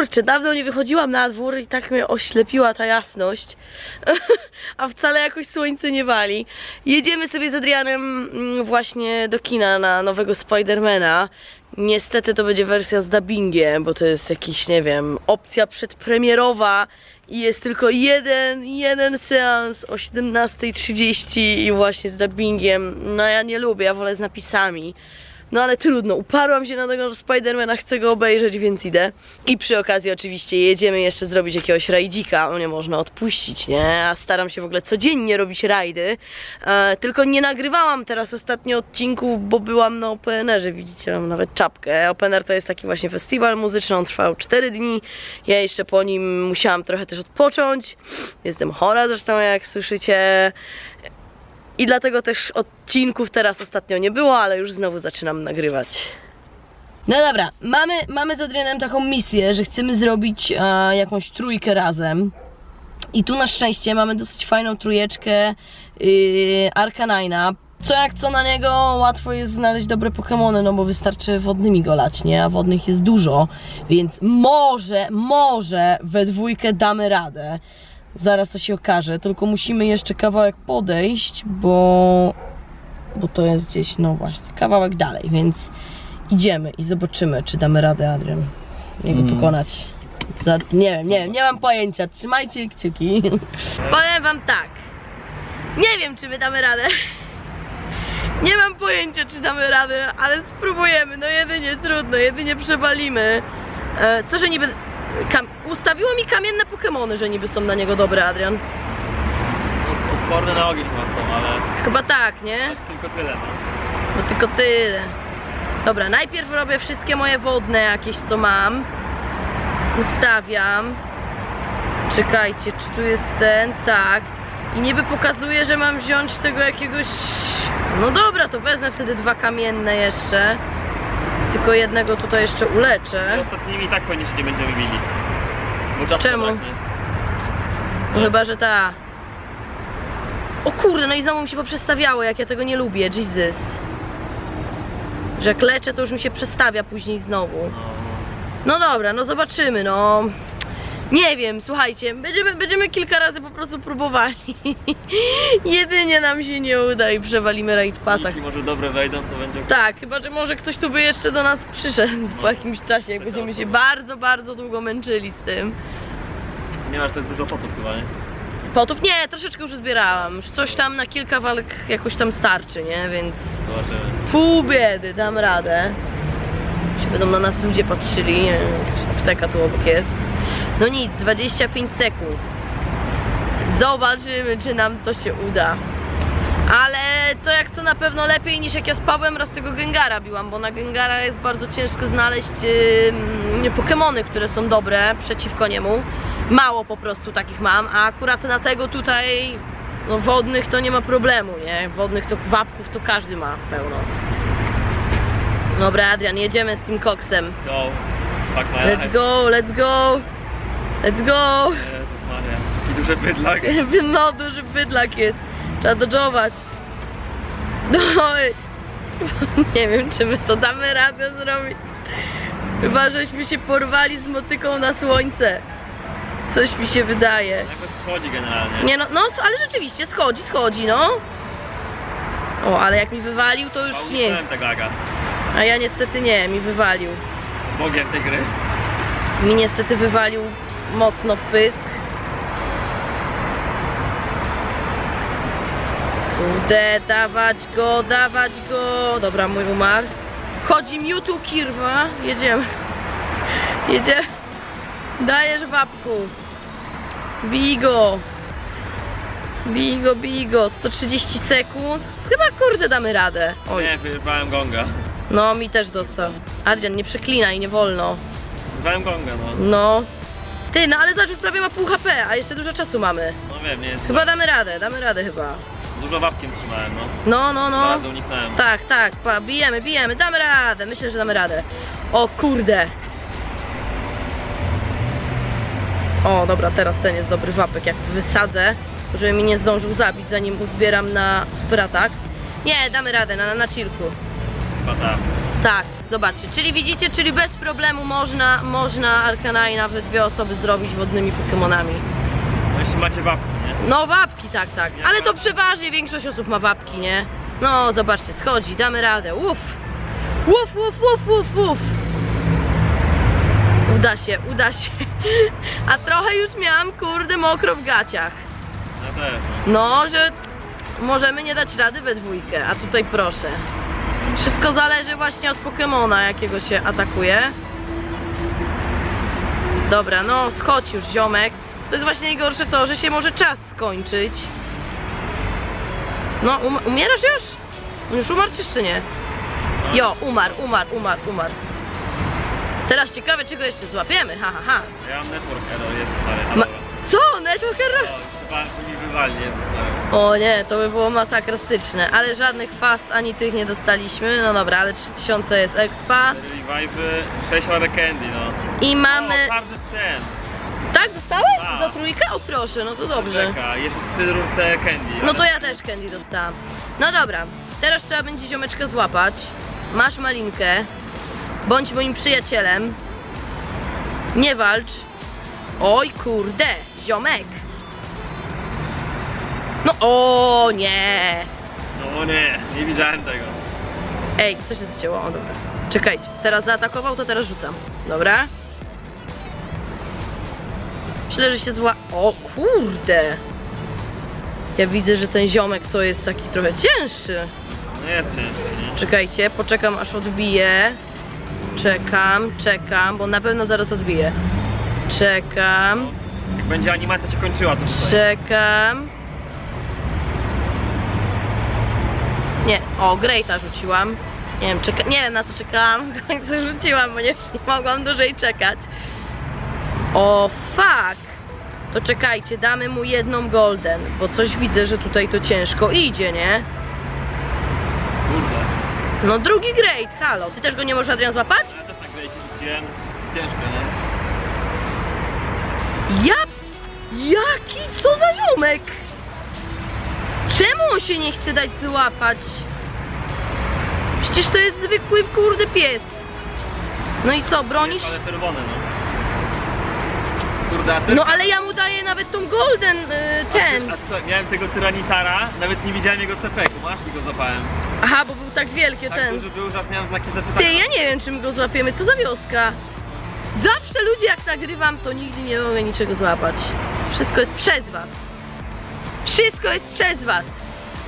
Kurczę, dawno nie wychodziłam na dwór i tak mnie oślepiła ta jasność. A wcale jakoś słońce nie wali. Jedziemy sobie z Adrianem mm, właśnie do kina na nowego Spidermana. Niestety to będzie wersja z dubbingiem, bo to jest jakiś, nie wiem, opcja przedpremierowa i jest tylko jeden, jeden seans o 17.30 i właśnie z dubbingiem. No ja nie lubię, ja wolę z napisami. No ale trudno, uparłam się na tego Spidermana, chcę go obejrzeć, więc idę. I przy okazji oczywiście jedziemy jeszcze zrobić jakiegoś rajdzika, nie można odpuścić, nie? A staram się w ogóle codziennie robić rajdy. E, tylko nie nagrywałam teraz ostatnio odcinków, bo byłam na OPNR-ze, widzicie, mam nawet czapkę. OPNR to jest taki właśnie festiwal muzyczny, on trwał 4 dni. Ja jeszcze po nim musiałam trochę też odpocząć. Jestem chora zresztą, jak słyszycie. I dlatego też odcinków teraz ostatnio nie było, ale już znowu zaczynam nagrywać. No dobra, mamy, mamy z Adrianem taką misję, że chcemy zrobić e, jakąś trójkę razem. I tu na szczęście mamy dosyć fajną trójeczkę yy, Arcanina. Co jak co na niego łatwo jest znaleźć dobre Pokémony, no bo wystarczy wodnymi go lać, nie? A wodnych jest dużo, więc może, może we dwójkę damy radę. Zaraz to się okaże, tylko musimy jeszcze kawałek podejść, bo, bo to jest gdzieś, no właśnie, kawałek dalej, więc idziemy i zobaczymy, czy damy radę, Adrian, jego pokonać. Za, nie wiem, nie wiem, nie mam pojęcia, trzymajcie kciuki. Powiem wam tak, nie wiem, czy my damy radę. Nie mam pojęcia, czy damy radę, ale spróbujemy, no jedynie trudno, jedynie przewalimy. E, co, że niby... Kam... Ustawiło mi kamienne Pokemony, że niby są na niego dobre, Adrian. Odporne na ogień chyba są, ale Chyba tak, nie? tylko tyle, no. No tylko tyle. Dobra, najpierw robię wszystkie moje wodne jakieś, co mam. Ustawiam. Czekajcie, czy tu jest ten? Tak. I niby pokazuje, że mam wziąć tego jakiegoś... No dobra, to wezmę wtedy dwa kamienne jeszcze. Tylko jednego tutaj jeszcze I uleczę. ostatnimi i tak pewnie się nie będziemy bili. Bo czasu Czemu? zabraknie. No chyba, że ta. O kurde, no i znowu mi się poprzestawiało, jak ja tego nie lubię, Jesus. Że jak leczę, to już mi się przestawia później znowu. No, No dobra, no zobaczymy, no. Nie wiem, słuchajcie, będziemy, będziemy kilka razy po prostu próbowali. Jedynie nam się nie uda i przewalimy raid pasach. Jeśli może dobre wejdą, to będzie Tak, chyba, że może ktoś tu by jeszcze do nas przyszedł po jakimś czasie, jak będziemy się bardzo, bardzo długo męczyli z tym. Nie masz tak dużo fotów chyba, nie? Potów nie, troszeczkę już zbierałam. Już Coś tam na kilka walk jakoś tam starczy, nie? Więc Zobaczymy. pół biedy, dam radę. Się będą na nas ludzie patrzyli. Jakaś apteka tu obok jest. No nic, 25 sekund. Zobaczymy, czy nam to się uda. Ale co jak co na pewno lepiej niż jak ja z Pawłem raz tego Gengara biłam, bo na Gengara jest bardzo ciężko znaleźć yy, Pokemony, które są dobre przeciwko niemu. Mało po prostu takich mam, a akurat na tego tutaj no wodnych to nie ma problemu, nie? Wodnych to wapków to każdy ma pełno. Dobra Adrian, jedziemy z tym koksem. Go. Fuck my Let's life. go, let's go! Let's go! Jezus Maria. Taki duży bydlak. No, duży bydlak jest. Trzeba dodżować. No. Nie wiem, czy my to damy radę zrobić. Chyba, żeśmy się porwali z motyką na słońce. Coś mi się wydaje. Jakoś wchodzi generalnie. Nie no, no, ale rzeczywiście, schodzi, schodzi, no. O, ale jak mi wywalił, to już Ja nie. tego aga. A ja niestety nie, mi wywalił. Bogiem tej gry. Mi niestety wywalił mocno w pysk. Kurde, dawać go, dawać go. Dobra, mój umarł. Chodzi Mewtwo Kirwa. Jedziemy. Jedzie. Dajesz babku. Bij go. Bij go, bij go. 130 sekund. Chyba kurde damy radę. Oj. Nie, wyrwałem gonga. No, mi też dostał. Adrian, nie przeklinaj, nie wolno. Wyrwałem gonga, no. No. Ty, no ale zobacz, już prawie ma pół HP, a jeszcze dużo czasu mamy. No wiem, nie jest. Chyba damy radę, damy radę chyba. Dużo wapkiem trzymałem, no. No, no, Dwa no. razy uniknąłem. Tak, tak, pa, bijemy, bijemy, damy radę. Myślę, że damy radę. O kurde. O, dobra, teraz ten jest dobry wapek. Jak wysadzę, żeby mi nie zdążył zabić, zanim uzbieram na super atak. Nie, damy radę, na, na chillku. Chyba tak. Tak. zobaczcie, czyli widzicie, czyli bez problemu można, można Arcanine nawet dwie osoby zrobić wodnymi Pokemonami. No jeśli macie wapki, nie? No wapki, tak, tak, Ja ale to przeważnie większość osób ma wapki, nie? No, zobaczcie, schodzi, damy radę, uff. Uf, uf, uf, uf, uf. Uda się, uda się. A trochę już miałam, kurde, mokro w gaciach. Też. No, że możemy nie dać rady we dwójkę, a tutaj proszę. Wszystko zależy właśnie od Pokemona, jakiego się atakuje. Dobra, no schodź już ziomek. To jest właśnie najgorsze to, że się może czas skończyć. No, um umierasz już? Już umarł czy jeszcze nie? Jo, umarł, umarł, umarł, umarł. Teraz ciekawe, czego jeszcze złapiemy, ha, ha, ha. Ja mam network error, jest stary. Ma dobra. co? Network error? Mi stary. O nie, to by było masakrystyczne, ale żadnych fast ani tych nie dostaliśmy. No dobra, ale 3000 jest expa. Revive'y, 6 ładne candy, no. I mamy. O, każdy ten. Tak, dostałeś? Tak. Za trójkę? O proszę, no to dobrze. Czeka, jeszcze 3 rurte candy. No to ja też candy dostałam. No dobra, teraz trzeba będzie ziomeczka złapać. Masz malinkę. Bądź moim przyjacielem. Nie walcz. Oj kurde, ziomek. No o nie. No nie, nie widziałem tego. Ej, co się zacięło? O dobra. Czekajcie, teraz zaatakował, to teraz rzucam. Dobra. Myślę, że się zła... O kurde! Ja widzę, że ten ziomek to jest taki trochę cięższy. No nie? Czekajcie, poczekam aż odbije. Czekam, czekam, bo na pewno zaraz odbije. Czekam, Jak będzie animacja się kończyła, to tutaj. czekam. Nie, o, Greata rzuciłam. Nie wiem, czeka... nie wiem na co czekałam, w końcu rzuciłam, bo nie, nie mogłam dłużej czekać. O, fuck! To czekajcie, damy mu jedną golden, bo coś widzę, że tutaj to ciężko idzie, nie? Kurde. No drugi great, halo. Ty też go nie możesz Adrian złapać? Ja też tak grejcie rzuciłem. Ciężko, nie? Ja... Jaki? Co za ziomek? Czemu się nie chce dać złapać? Przecież to jest zwykły kurde pies. No i co, bronisz? Ale czerwony, no. Kurde, a ty... No ale ja mu daję nawet tą golden y, ten. A co, miałem tego tyranitara, nawet nie widziałem jego CP-ku, masz i go złapałem. Aha, bo był tak wielkie Tak ten. duży był, że miałem znaki zapytania. Ty, ja nie wiem czy my go złapiemy. Co za wioska? Zawsze ludzie jak nagrywam, to nigdy nie mogę niczego złapać. Wszystko jest przez was. Wszystko jest przez was.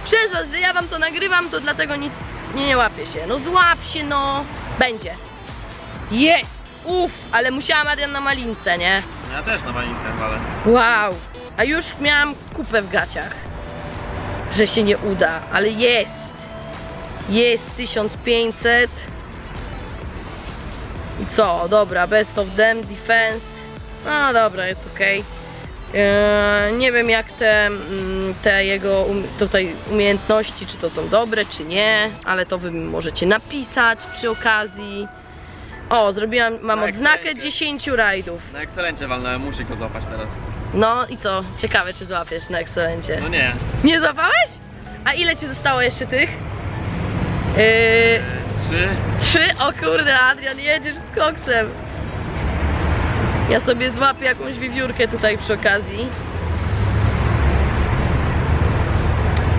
Przez was, że ja wam to nagrywam, to dlatego nic nie, nie łapię się. No złap się, no. Będzie. Jest! Uff, ale musiałam Adrian na malince, nie? Ja też na malinkę, ale... Wow. A już miałam kupę w gaciach, że się nie uda, ale jest. Jest 1500. I co? Dobra, best of them, defense. No dobra, jest ok. Nie wiem jak te, mm, te jego um, tutaj umiejętności, czy to są dobre, czy nie, ale to wy mi możecie napisać przy okazji. O, zrobiłam, mam Na odznakę Excelencie. 10 rajdów. Na ekscelencie walnąłem, muszę go złapać teraz. No i co? Ciekawe, czy złapiesz na ekscelencie. No nie. Nie złapałeś? A ile ci zostało jeszcze tych? Yy, Trzy. trzy? O kurde, Adrian, jedziesz z koksem. Ja sobie złapię jakąś wiewiórkę tutaj przy okazji.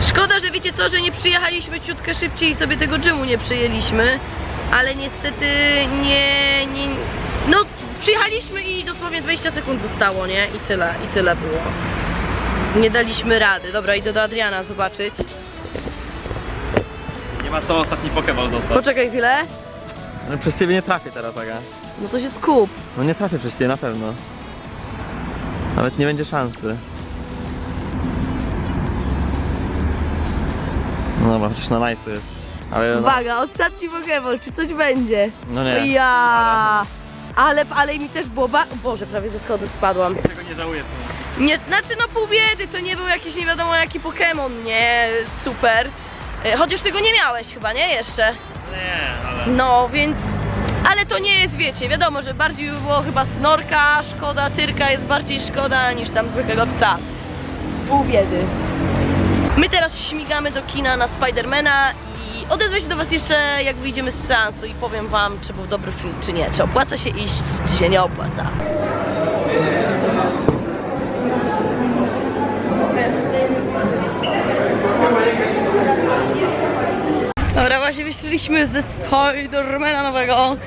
Szkoda, że wiecie co, że nie przyjechaliśmy ciutkę szybciej i sobie tego dżemu nie przyjęliśmy. Ale niestety nie, nie... No, przyjechaliśmy i dosłownie 20 sekund zostało, nie? I tyle, i tyle było. Nie daliśmy rady. Dobra, idę do Adriana zobaczyć. Nie ma co ostatni Pokeball dostał. Poczekaj chwilę. No przez ciebie nie trafię teraz, Aga. No to się skup. No nie trafię przez ciebie na pewno. Nawet nie będzie szansy. No dobra, chociaż na nice jest. Ale no, Uwaga, ostatni Pokéball, czy coś będzie? no nie. Ja. Ale, ale mi też było ba... Boże, prawie ze schodów spadłam. Tego nie żałuję. Nie, znaczy no pół biedy, to nie był jakiś nie wiadomo jaki Pokémon, nie? Super. E, Chociaż tego nie miałeś chyba, nie? Jeszcze. Nie, ale... No, więc... Ale to nie jest, wiecie, wiadomo, że bardziej by było chyba snorka, szkoda, tyrka jest bardziej szkoda niż tam zwykłego psa. Pół biedy. My teraz śmigamy do kina na Spidermana i odezwę się do Was jeszcze jak wyjdziemy z seansu i powiem Wam, czy był dobry film, czy nie. Czy opłaca się iść, czy się nie opłaca. Dobra, właśnie wyszliśmy ze Spidermana nowego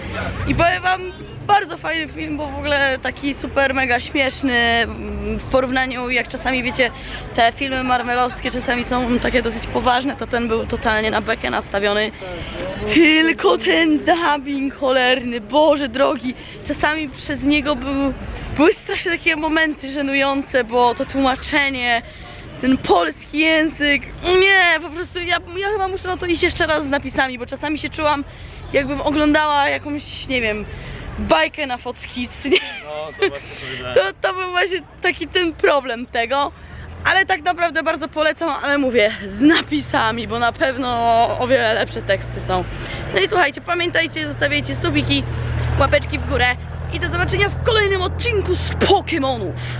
i powiem wam, bardzo fajny film, bo w ogóle taki super, mega śmieszny w porównaniu, jak czasami wiecie, te filmy marvelowskie czasami są takie dosyć poważne, to ten był totalnie na bekę nastawiony. Tylko ten dubbing cholerny, Boże drogi, czasami przez niego był, były strasznie takie momenty żenujące, bo to tłumaczenie, ten polski język. Nie, po prostu ja, ja chyba muszę na to iść jeszcze raz z napisami, bo czasami się czułam, jakbym oglądała jakąś, nie wiem, bajkę na Fox Kids, nie? No, to właśnie. To, to był właśnie taki ten problem tego. Ale tak naprawdę bardzo polecam, ale mówię, z napisami, bo na pewno o wiele lepsze teksty są. No i słuchajcie, pamiętajcie, zostawiajcie subiki, łapeczki w górę i do zobaczenia w kolejnym odcinku z Pokémonów.